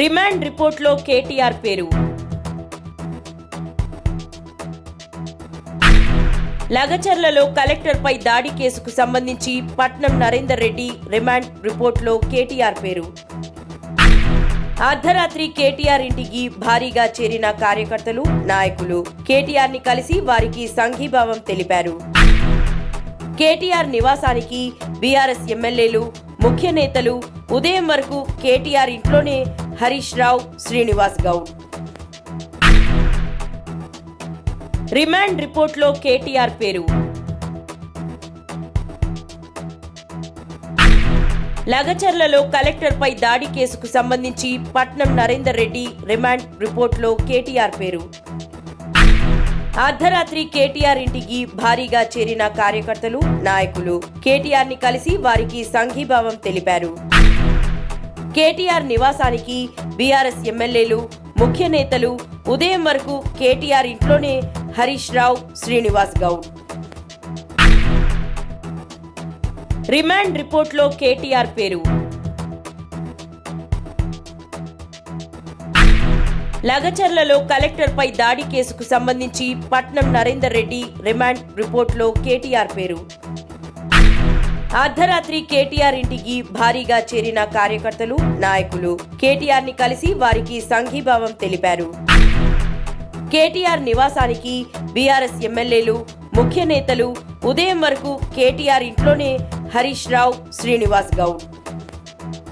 Remand రిపోర్ట్లో కేటీఆర్ పేరు. లగచర్లలో కలెక్టర్పై దాడి కేసుకు సంబంధించి పట్నం నరేందర్ రెడ్డి రిమాండ్ రిపోర్ట్లో కేటీఆర్ పేరు. అర్ధరాత్రి కేటీఆర్ ఇంటికి భారీగా చేరిన కార్యకర్తలు నాయకులు. కేటీఆర్ని కలిసి వారికి సంఘీభావం తెలిపారు. కేటీఆర్ నివాసానికి బీఆర్ఎస్ ఎమ్మెల్యేలు ముఖ్య నేతలు ఉదయం వరకు కేటీఆర్ ఇంట్లోనే హరీష్ రావు శ్రీనివాస్ గౌడ్. రిమాండ్ రిపోర్ట్లో కేటీఆర్ పేరు. లగచర్లలో కలెక్టర్పై దాడి కేసుకు సంబంధించి పట్నం నరేందర్ రెడ్డి రిమాండ్ రిపోర్ట్లో కేటీఆర్ పేరు. అర్ధరాత్రి కేటీఆర్ ఇంటికి భారీగా చేరిన కార్యకర్తలు నాయకులు. కేటీఆర్ని కలిసి వారికి సంఘీభావం తెలిపారు. కేటీఆర్ నివాసానికి బీఆర్ఎస్ ఎమ్మెల్యేలు ముఖ్య నేతలు ఉదయం వరకు కేటీఆర్ ఇంట్లోనే హరీష్ రావు శ్రీనివాస్ గౌడ్. రిమాండ్ రిపోర్ట్లో కేటీఆర్ పేరు. లగచర్లలో కలెక్టర్పై దాడి కేసుకు సంబంధించి పట్నం నరేందర్ రెడ్డి రిమాండ్ రిపోర్ట్లో కేటీఆర్ పేరు. అర్ధరాత్రి కేటీఆర్ ఇంటికి భారీగా చేరిన కార్యకర్తలు నాయకులు. కేటీఆర్ని కలిసి వారికి సంఘీభావం తెలిపారు. కేటీఆర్ నివాసానికి బీఆర్ఎస్ ఎమ్మెల్యేలు ముఖ్య నేతలు ఉదయం వరకు కేటీఆర్ ఇంట్లోనే హరీష్ రావు శ్రీనివాస్ గౌడ్.